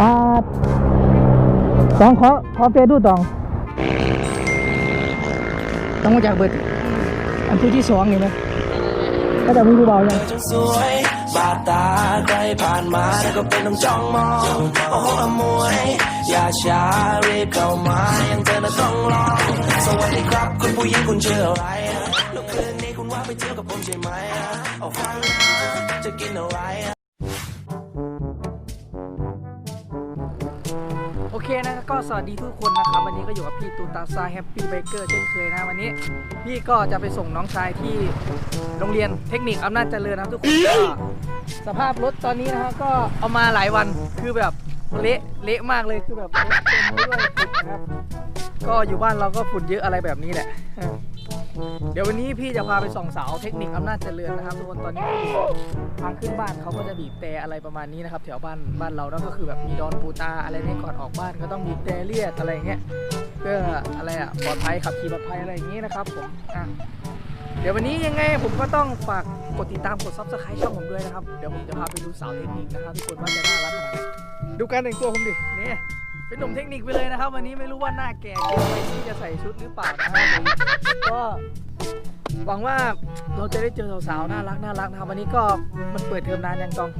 ตาดตองขอขอเฟซดูตอง ต้องมาจากเบิด อันที่ที่สองเห็นไหมก็จะมีผู้เบายังสวยบาดตาใครผ่านมาแล้วก็เป็นต้องจ้องมองโอ้โหอมวย อย่าช้ารีบเข้ามายังเธอน่ะต้องลองสวัสดีครับ คุณผู้หญิงคุณชื่ออะไร ว่าไปเที่ยวกับผมใช่ไหมเอาฟังนะจะกินอะไรโอเคนะก็สวัสดีทุกคนนะครับวันนี้ก็อยู่กับพี่ตูตาซาแฮปปี้ไบเกอร์เช่นเคยนะวันนี้ พี่ก็จะไปส่งน้องชายที่โรงเรียนเทคนิคอำนาจเจริญนะครับทุกคนก็สภาพรถตอนนี้นะก็เอามาหลายวันคือแบบเละเละมากเลยคือแบบรถเต็มไปด้วยฝุ่นนะครับ ก็อยู่บ้านเราก็ฝุ่นเยอะอะไรแบบนี้แหละ เดี๋ยววันนี้พี่จะพาไปส่องสาวเทคนิคอำนาจเจริญนะครับทุกคนตอนนี้ทางขึ้นบ้านเขาก็จะบีบแต่อะไรประมาณนี้นะครับแถวบ้านบ้านเราเนาะก็คือแบบมีดอนปูตาอะไรเนี่ก่อนออกบ้านก็ต้องบีบแต่เรียกอะไรอย่างเงี้ยเพื่ออะไรอะปลอดภัยขับขี่ปลอดภัยอะไรอย่างงี้นะครับผมอะเดี๋ยววันนี้ยังไงผมก็ต้องฝากกดติดตามกดซับสไครต์ช่องผมด้วยนะครับ เดี๋ยวผมจะพาไปดูสาวเทคนิคนะครับทุกคนว่าจะน่ารักขนาดไหนดูการแต่งตัวผมดินี่ เป็นหนุ่มเทคนิคไปเลยนะครับ วันนี้ไม่รู้ว่าหน้าแก่เกินไปที่จะใส่ชุดหรือเปล่านะครับผมก็หวังว่าเราจะได้เจอสาวๆน่ารักน่ารักนะครับวันนี้ก็มันเปิดเทอมนานยังตอง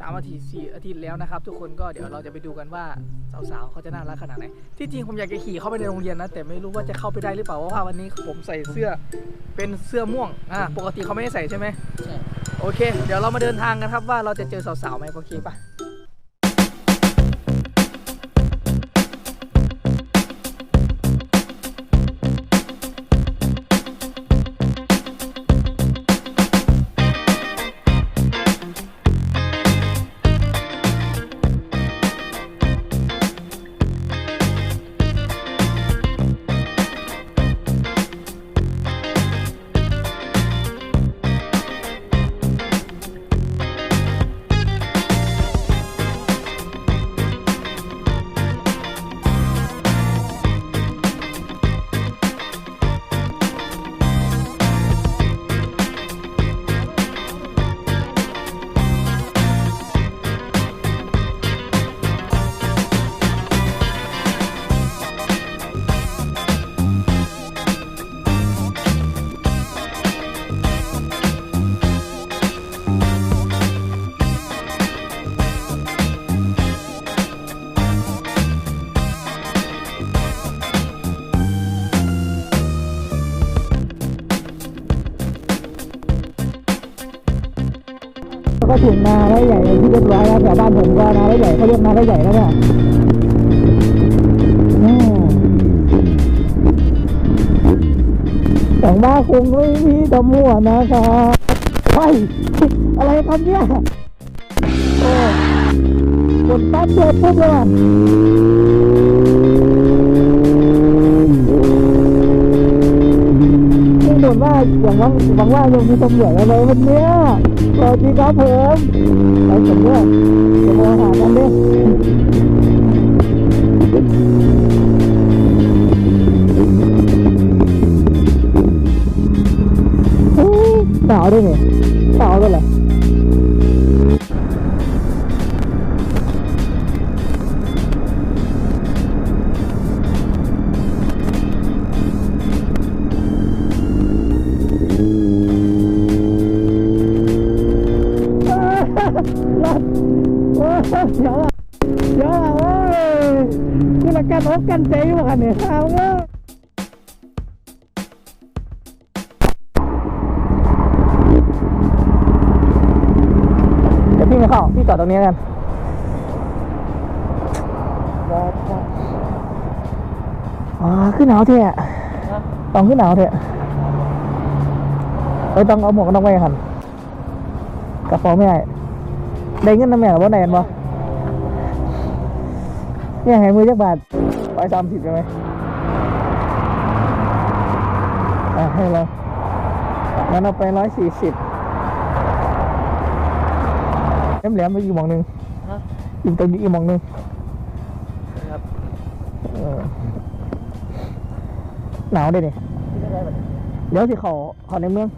สามอาทิตย์สี่อาทิตย์แล้วนะครับ ทุกคนก็เดี๋ยวเราจะไปดูกันว่าสาวๆเขาจะน่ารักขนาดไหนที่จริงผมอยากจะขี่เข้าไปในโรงเรียนนะ แต่ไม่รู้ว่าจะเข้าไปได้หรือเปล่าเพราะว่าวันนี้ผมใส่เสื้อเป็นเสื้อม่วงอ่าปกติเขาไม่ได้ใส่ใช่ไหมใช่โอเค เดี๋ยวเรามาเดินทางกันครับว่าเราจะเจอสาวๆไหมโอเคปะ Mm-hmm. แถวบ้านผมก็นาไร่ใหญ่เขาเรียกนาไร่ใหญ่แล้วเนี่ยอืมแต่ว่าคงไม่มีตำรวจนะครับไปอะไรครับเนี่ยกดปั๊บเดียวปุ๊บเลย อย่างว่าหวังว่ายังมีตำรวจอะไรวันเนี้ยสวัสดีครับผมไปผมด้วยจะมาหากันดิเฮ้ยหนาวด้วยนี่หนาวด้วยเหรอ กันอกกันใจว่ะเนี่ยเอาเงี้ยเดี๋ยวพี่ไม่เข้า พี่จอดตรงนี้กันอ๋อขึ้นหนาวเถอะต้องขึ้นหนาวเถอะเออต้องเอาหมวกกันน็อกไว้ครับกระเป๋าไม่ได้ได้เงินน้ำแม่หรือว่าได้กันบ่ เนี่ยให้มือจักบาทร้อยสามสิบใช่ไหมอะให้เรางั้นเอาไปร้อยสี่สิบแหลมๆไปอีกหมองหนึ่งอีกตรงนี้อีกหมองหนึ่งเออหนาวเลยนี่เดี๋ยวสิเขาเขาในเมือง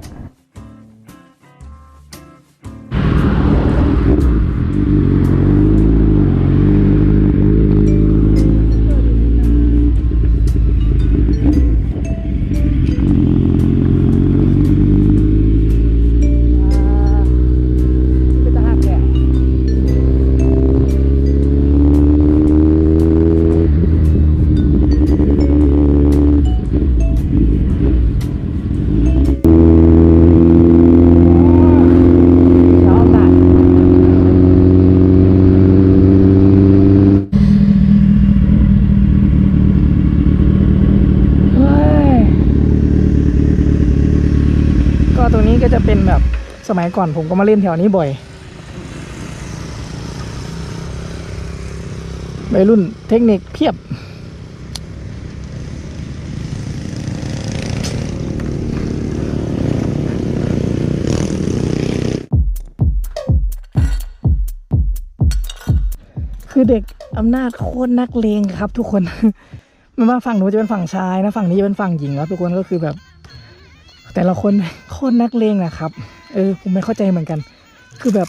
สมัยก่อนผมก็มาเล่นแถวนี้บ่อยวัยรุ่นเทคนิคเพียบ คือเด็กอำนาจโคตรนักเลงครับทุกคนไม่ว่าฝั่งหนูจะเป็นฝั่งชายนะ ฝั่งนี้จะเป็นฝั่งหญิงครับทุกคนก็คือแบบ แต่ละคนโคตรนักเลงนะครับ เออ ผมไม่เข้าใจเหมือนกัน คือแบบ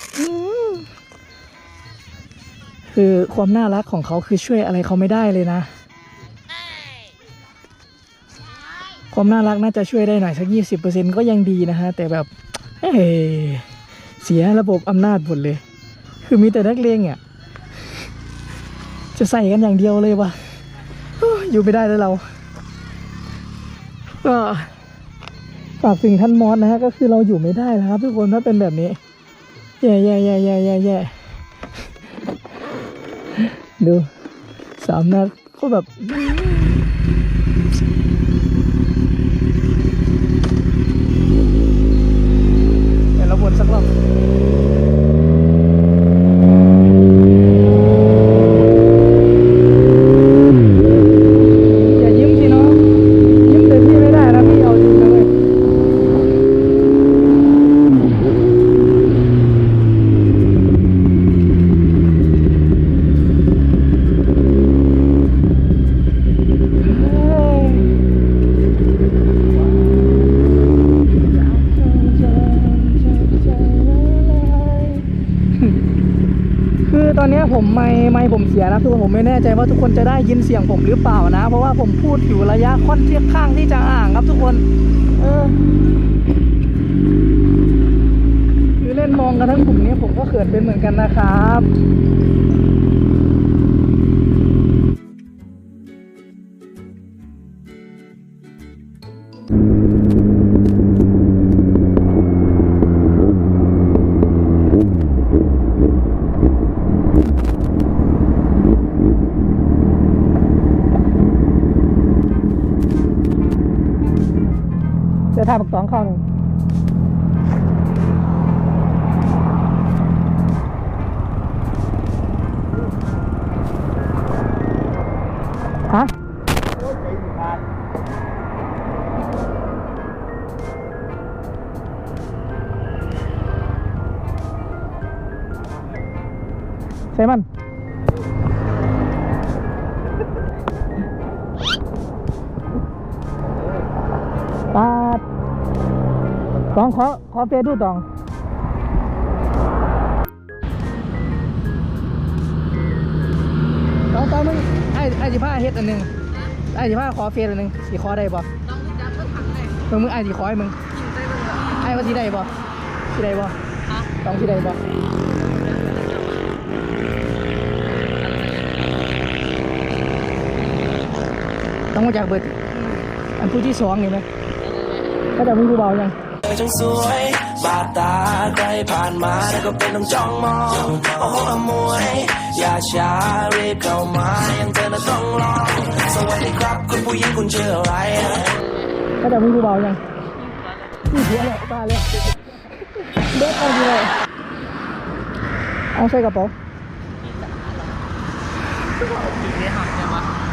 คือความน่ารักของเขาคือช่วยอะไรเขาไม่ได้เลยนะ ความน่ารักน่าจะช่วยได้หน่อยสักยี่สิบเปอร์เซ็นก็ยังดีนะฮะ แต่แบบเอ้เสียระบบอำนาจหมดเลย คือมีแต่นักเลงอะจะใส่กันอย่างเดียวเลยวะอยอยู่ไม่ได้แล้วเราก็ ฝากถึงท่านมอสนะฮะก็คือเราอยู่ไม่ได้นะครับ ทุกคนถ้าเป็นแบบนี้แย่แย่แย่แย่แย่แย่ดูสามนัดก็แบบ เดี๋ยวเราวนสักรอบ อย่ายิ้มสิน้องยิ้มแต่พี่ไม่ได้นะพี่เอาจริงนะเว้ย คือตอนนี้ผมไม่ไม่ผมเสียนะทุกคนผมไม่แน่ใจว่าทุกคนจะได้ยินเสียงผมหรือเปล่านะ เพราะว่าผมพูดอยู่ระยะค่อนเทียบข้างที่จะอ่างครับทุกคน เออคือเล่นมองกันทั้งกลุ่มนี้ผมก็เขินเป็นเหมือนกันนะครับ บักสองข้าหนึ่งฮะใช่มัน องขอขอเฟซดูตองตองตองมึงไอ้ไอ้สิผ้าเฮ็ดอันหนึงไอ้สิผ้าขอเฟซอันหนึงสิขอได้บ่มึงมึงไอ้สิขอให้มึงไอ้ว่าสิได้บ่สิได้บ่ต้องสิได้บ่ต้องมาจากเบิดอันผู้ที่สองนี่ไหมก็จะมีผู้เบายัง อช่างสวย บาดตาใครผ่านมาแล้วก็เป็นต้องจ้องมอง โอ้โหอมวย อย่าช้ารีบเข้ามายังเธอน่ะต้องลองสวัสดีครับ คุณผู้หญิงคุณชื่ออะไรก็จะมีผู้เบายังนี่เสียเลยตายเลยเด็กอาดีเลยเอาใส่กระเป๋า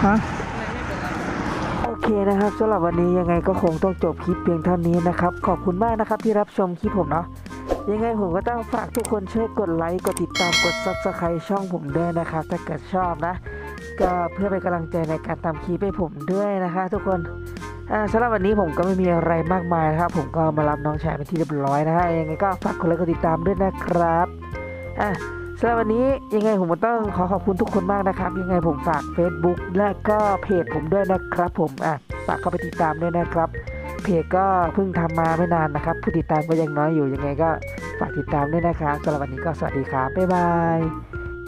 ฮะ เคนะครับสำหรับวันนี้ยังไงก็คงต้องจบคลิปเพียงเท่านี้นะครับ ขอบคุณมากนะครับที่รับชมคลิปผมเนาะยังไงผมก็ต้องฝากทุกคนช่วยกดไลค์กดติดตามกด subscribe ช่องผมด้วยนะครับ ถ้าเกิดชอบนะ ก็เพื่อเป็นกำลังใจในการทำคลิปให้ผมด้วยนะคะ ทุกคนสำหรับวันนี้ผมก็ไม่มีอะไรมากมายนะครับ ผมก็มารับน้องชายเป็นที่เรียบร้อยนะฮะยังไงก็ฝากกดไลค์กดติดตามด้วยนะครับอะ สำหรับวันนี้ยังไงผมต้องขอขอบคุณทุกคนมากนะครับ ยังไงผมฝาก Facebook และก็เพจผมด้วยนะครับ ผมอะฝากเข้าไปติดตามด้วยนะครับ เพจก็เพิ่งทำมาไม่นานนะครับ ผู้ติดตามก็ยังน้อยอยู่ยังไงก็ฝากติดตามด้วยนะครับสำหรับวันนี้ก็สวัสดีครับบ๊ายบาย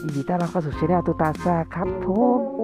ยินดีต้อนรับเข้าสู่ช่องตุตาซาครับผม